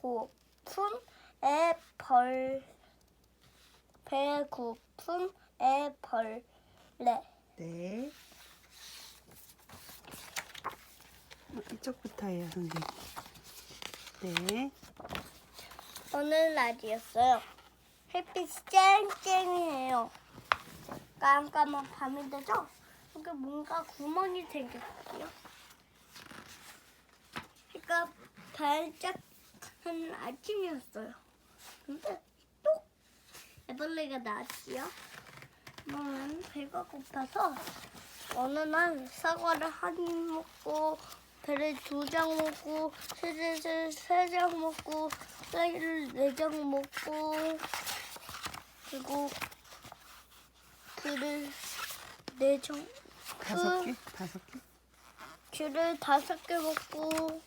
고픈 애벌 배고픈 애벌레 네. 어, 이쪽부터 해요, 선생님. 네. 오늘 날이었어요. 햇빛이 쨍쨍해요. 깜깜한 밤이 되죠? 여기 뭔가 구멍이 생겼어요. 해가 발짝 한 아침이었어요. 근데 또 애벌레가 나왔지요. 저는 배가 고파서 어느 날 사과를 한 입 먹고 배를 두 장 먹고 세제를 세장 먹고 쌀을 네 장 먹고 그리고 귤을 네장 다섯 개? 다섯 개? 귤을 다섯 개 먹고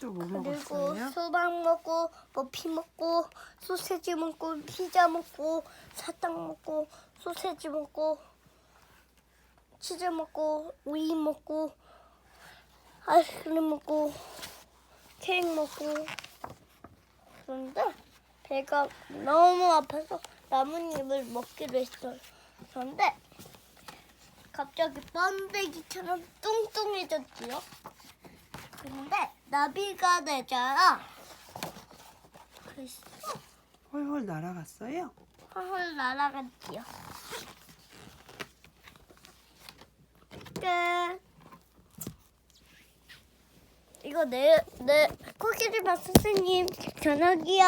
또 뭐 그리고 먹었어요? 수박 먹고 머피 먹고 소세지 먹고 피자 먹고 사탕 먹고 소세지 먹고 치즈 먹고 우유 먹고 아이스크림 먹고 케이크 먹고 그런데 배가 너무 아파서 나뭇잎을 먹기로 했어요. 그런데 갑자기 번데기처럼 뚱뚱해졌지요. 근데 나비가 되잖아. 그래서 헐헐 날아갔어요? 헐헐 날아갔지요. 끝. 이거 내, 내, 코끼리 밥 선생님 저녁이요.